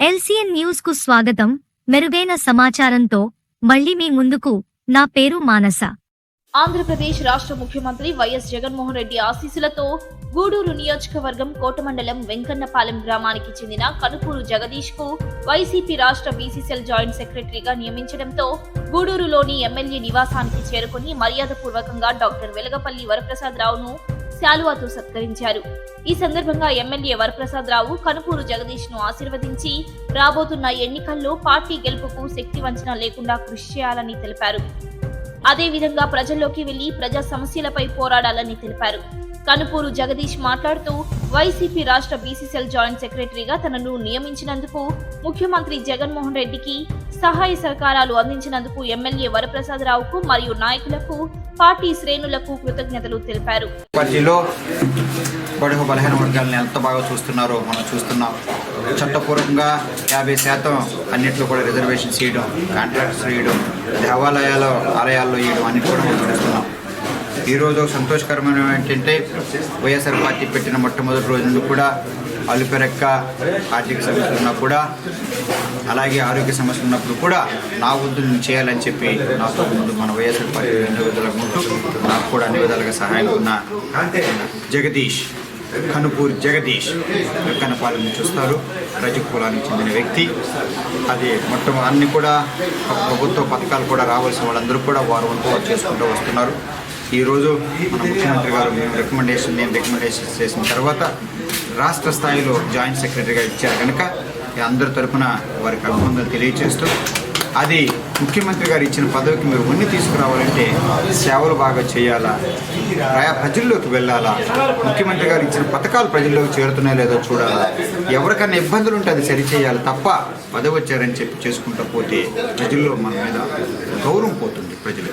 LCN న్యూస్కు స్వాగతం. మెరుగైన సమాచారంతో మళ్ళీ మీ ముందుకు నా పేరు మానస. ఆంధ్రప్రదేశ్ రాష్ట్ర ముఖ్యమంత్రి వైఎస్ జగన్మోహన్ రెడ్డి ఆశీస్సులతో గూడూరు నియోజకవర్గం కోటమండలం వెంకన్నపాలెం గ్రామానికి చెందిన కనుపూరు జగదీష్కు వైసీపీ రాష్ట్ర బీసీసీఎల్ జాయింట్ సెక్రటరీగా నియమించడంతో గూడూరులోని ఎమ్మెల్యే నివాసానికి చేరుకుని మర్యాదపూర్వకంగా డాక్టర్ వెలగపల్లి వరప్రసాద్ రావును శాలువాతో సత్కరించారు. ఈ సందర్భంగా ఎమ్మెల్యే వరప్రసాద్ రావు కనుపూరు జగదీష్ను ఆశీర్వదించి రాబోతున్న ఎన్నికల్లో పార్టీ గెలుపుకు శక్తి వంచన లేకుండా కృషి చేయాలని తెలిపారు. అదేవిధంగా ప్రజల్లోకి వెళ్ళి ప్రజా సమస్యలపై పోరాడాలని తెలిపారు. కనుపూరు జగదీష్ మాట్లాడుతూ వైసీపీ రాష్ట్ర బీసీసీఎల్ జాయింట్ సెక్రటరీగా తనను నియమించినందుకు ముఖ్యమంత్రి జగన్మోహన్ రెడ్డికి సహాయ సహకారాలు అందించినందుకు ఎమ్మెల్యే వరప్రసాదరావుకు మరియు నాయకులకు పార్టీ శ్రేణులకు కృతజ్ఞతలు తెలిపారు. పార్టీలో బడుగు బలహీన వర్గాలను ఎంత బాగా చూస్తున్నారో మనం చూస్తున్నాం. చట్టపూర్వకంగా యాభై శాతం అన్నింటిలో కూడా రిజర్వేషన్స్ చేయడం కాంట్రాక్ట్స్ వేయడం దేవాలయాలు ఆలయాల్లో వేయడం అన్నిటి కూడా మనం చూస్తున్నాం ఈరోజు సంతోషకరమైన ఏంటంటే వైఎస్ఆర్ పార్టీ పెట్టిన మొట్టమొదటి రోజు నుండి కూడా అలుపెరక్క ఆర్థిక సమస్యలు ఉన్నా కూడా అలాగే ఆరోగ్య సమస్యలు ఉన్నప్పుడు కూడా నా వద్దు నేను చేయాలని చెప్పి నాతో ముందు మన వైఎస్ఆర్ పార్టీ అన్ని విధాలుగా ఉంటూ నాకు కూడా అన్ని విధాలుగా సహాయం ఉన్న జగదీష్ కనుపూర్ జగదీష్ కనపాలని చూస్తారు. రజక కులానికి చెందిన వ్యక్తి. అది మొత్తం అన్ని కూడా ప్రభుత్వ పథకాలు కూడా రావాల్సిన వాళ్ళందరూ కూడా వారు వంతు చేసుకుంటూ వస్తున్నారు. ఈరోజు మన ముఖ్యమంత్రి గారు మేము రికమెండేషన్ నేను రికమెండేషన్ చేసిన తర్వాత రాష్ట్ర స్థాయిలో జాయింట్ సెక్రటరీగా ఇచ్చారు. కనుక అందరి తరఫున వారికి అభినందనలు తెలియజేస్తూ అది ముఖ్యమంత్రి గారు ఇచ్చిన పదవికి మీరు ఉన్ని తీసుకురావాలంటే సేవలు బాగా చేయాలా? ప్రయా ప్రజల్లోకి వెళ్ళాలా? ముఖ్యమంత్రి గారు ఇచ్చిన పథకాలు ప్రజల్లోకి చేరుతున్నాయో లేదో చూడాలా? ఎవరికైనా ఇబ్బందులు ఉంటే అది సరిచేయాలి తప్ప పదవి వచ్చారని చెప్పి చేసుకుంటూ పోతే ప్రజల్లో మన మీద గౌరవం పోతుంది ప్రజలు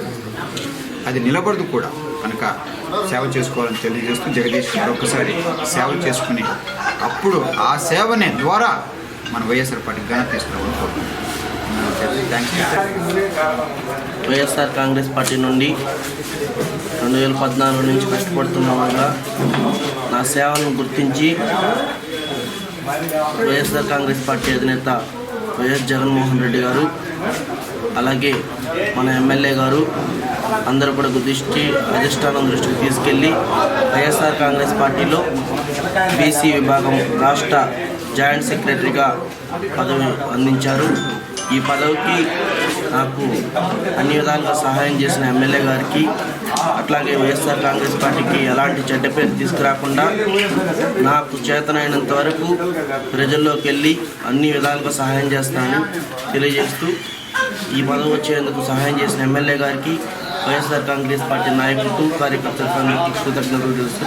అది నిలబడదు కూడా. కనుక సేవ చేసుకోవాలని తెలియజేస్తూ జగదీష్ మరొకసారి సేవ చేసుకుని అప్పుడు ఆ సేవనే ద్వారా మన వైఎస్ఆర్ పార్టీ ఘనత తీసుకురావాలని కోరుకుంటున్నాం. వైఎస్ఆర్ కాంగ్రెస్ పార్టీ నుండి రెండు వేల పద్నాలుగు నుంచి కష్టపడుతున్న వల్ల నా సేవలను గుర్తించి వైఎస్ఆర్ కాంగ్రెస్ పార్టీ అధినేత వైఎస్ జగన్మోహన్ రెడ్డి గారు అలాగే మన ఎమ్మెల్యే గారు అందరూ కూడా దృష్టి అధిష్టానం దృష్టికి తీసుకెళ్ళి వైఎస్ఆర్ కాంగ్రెస్ పార్టీలో బీసీ విభాగం రాష్ట్ర జాయింట్ సెక్రటరీగా పదవి అందించారు. ఈ పదవికి నాకు అన్ని విధాలుగా సహాయం చేసిన ఎమ్మెల్యే గారికి అట్లాగే వైఎస్ఆర్ కాంగ్రెస్ పార్టీకి ఎలాంటి చెడ్డ పేరు తీసుకురాకుండా నాకు చేతనైనంత వరకు ప్రజల్లోకి వెళ్ళి అన్ని విధాలుగా సహాయం చేస్తానని తెలియజేస్తూ ఈ పదవి వచ్చేందుకు సహాయం చేసిన ఎమ్మెల్యే గారికి వైఎస్ఆర్ కాంగ్రెస్ పార్టీ నాయకులకు కార్యకర్తలకు కృతజ్ఞతలు తెలుస్తూ